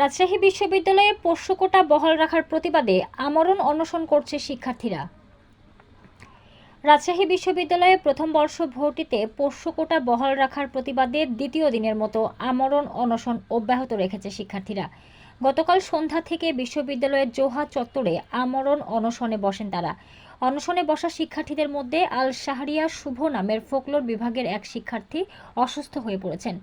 রাজশাহী বিশ্ববিদ্যালয়ে পোষ্য কোটা বহাল রাখার প্রতিবাদে আমরণ অনশন করছে শিক্ষার্থীরা। রাজশাহী বিশ্ববিদ্যালয়ে প্রথম বর্ষ ভর্তিতে পোষ্য কোটা বহাল রাখার প্রতিবাদে দ্বিতীয় দিনের মতো আমরণ অনশন অব্যাহত রেখেছে শিক্ষার্থীরা। গতকাল সন্ধ্যা থেকে বিশ্ববিদ্যালয়ের জোহা চত্বরে আমরণ অনশনে বসেন তারা। অনশনে বসা শিক্ষার্থীদের মধ্যে আল শাহরিয়া শুভ নামের ফোকলোর বিভাগের এক শিক্ষার্থী অসুস্থ হয়ে পড়েছেন।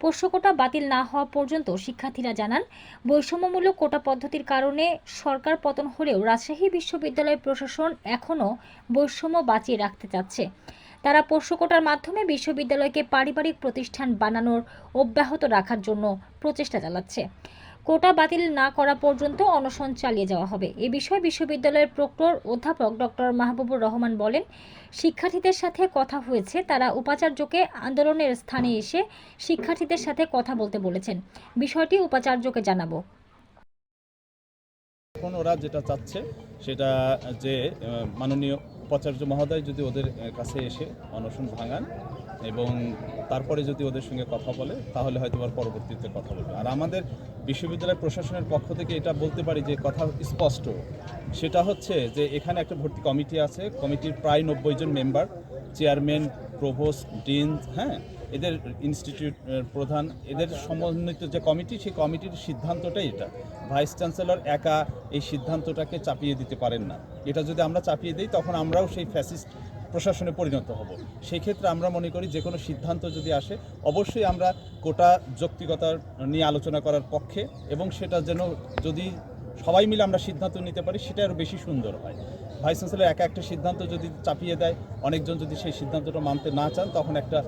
পোষ্য কোটা বাতিল না হওয়া পর্যন্ত শিক্ষার্থীরা জানান, বৈষম্যমূলক কোটা পদ্ধতির কারণে সরকার পতন হলেও রাজশাহী বিশ্ববিদ্যালয় প্রশাসন এখনও বৈষম্য বাঁচিয়ে রাখতে চাচ্ছে। তারা পোষ্য কোটার মাধ্যমে বিশ্ববিদ্যালয়কে পারিবারিক প্রতিষ্ঠান বানানোর অব্যাহত রাখার জন্য প্রচেষ্টা চালাচ্ছে। কোটা বাতিল না করা পর্যন্ত অনশন চালিয়ে যাওয়া হবে। এ বিষয়ে বিশ্ববিদ্যালয়ের প্রক্টর অধ্যাপক ডক্টর মাহবুবুর রহমান বলেন, শিক্ষার্থীদের সাথে কথা হয়েছে, তারা উপাচার্যকে আন্দোলনের স্থানে এসে শিক্ষার্থীদের সাথে কথা বলতে বলেছেন। বিষয়টি উপাচার্যকে জানাব। এখন ওরা যেটা চাচ্ছে, সেটা যে মাননীয় উপাচার্য মহোদয় যদি ওদের কাছে এসে অনশন ভাঙান এবং তারপরে যদি ওদের সঙ্গে কথা বলে, তাহলে হয়তো আর পরবর্তীতে কথা বলবে। আর আমাদের বিশ্ববিদ্যালয় প্রশাসনের পক্ষ থেকে এটা বলতে পারি যে কথা স্পষ্ট। সেটা হচ্ছে যে এখানে একটা ভর্তি কমিটি আছে, কমিটির প্রায় নব্বই জন মেম্বার, চেয়ারম্যান প্রভোস্ট ডিন হ্যাঁ এদের ইনস্টিটিউট প্রধান, এদের সমন্বিত যে কমিটি, সেই কমিটির সিদ্ধান্তটাই এটা। ভাইস চ্যান্সেলর একা এই সিদ্ধান্তটাকে চাপিয়ে দিতে পারেন না। এটা যদি আমরা চাপিয়ে দিই, তখন আমরাও সেই ফ্যাসিস্ট প্রশাসনে পরিণত হব। সেই ক্ষেত্রে আমরা মনে করি যে কোনো সিদ্ধান্ত যদি আসে, অবশ্যই আমরা কোটা যৌক্তিকতার নিয়ে আলোচনা করার পক্ষে এবং সেটা যেন যদি সবাই মিলে আমরা সিদ্ধান্ত নিতে পারি, সেটা আরও বেশি সুন্দর হয়। ভাইস চ্যান্সেলর একা একটা সিদ্ধান্ত যদি চাপিয়ে দেয়, অনেকজন যদি সেই সিদ্ধান্তটা মানতে না চান, তখন একটা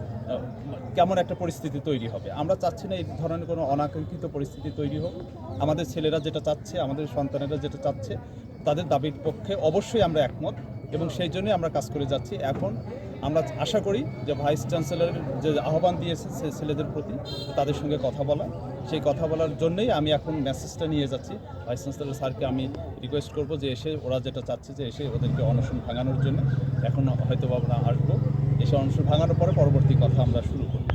কেমন একটা পরিস্থিতি তৈরি হবে। আমরা চাচ্ছি না এই ধরনের কোনো অনাকাঙ্ক্ষিত পরিস্থিতি তৈরি হোক। আমাদের ছেলেরা যেটা চাচ্ছে, আমাদের সন্তানেরা যেটা চাচ্ছে, তাদের দাবির পক্ষে অবশ্যই আমরা একমত। এবং সেই জন্যই আমরা কাজ করে যাচ্ছি। এখন আমরা আশা করি যে ভাইস চ্যান্সেলরের যে আহ্বান দিয়েছে সে ছেলেদের প্রতি, তাদের সঙ্গে কথা বলা। সেই কথা বলার জন্যই আমি এখন মেসেজটা নিয়ে যাচ্ছি। ভাইস চ্যান্সেলর স্যারকে আমি রিকোয়েস্ট করব যে এসে ওরা যেটা চাচ্ছে যে এসে ওদেরকে অনশন ভাঙানোর জন্য। এখন হয়তো আমরা আসব এসে অনশন ভাঙানোর পরে পরবর্তী কথা আমরা শুরু করব।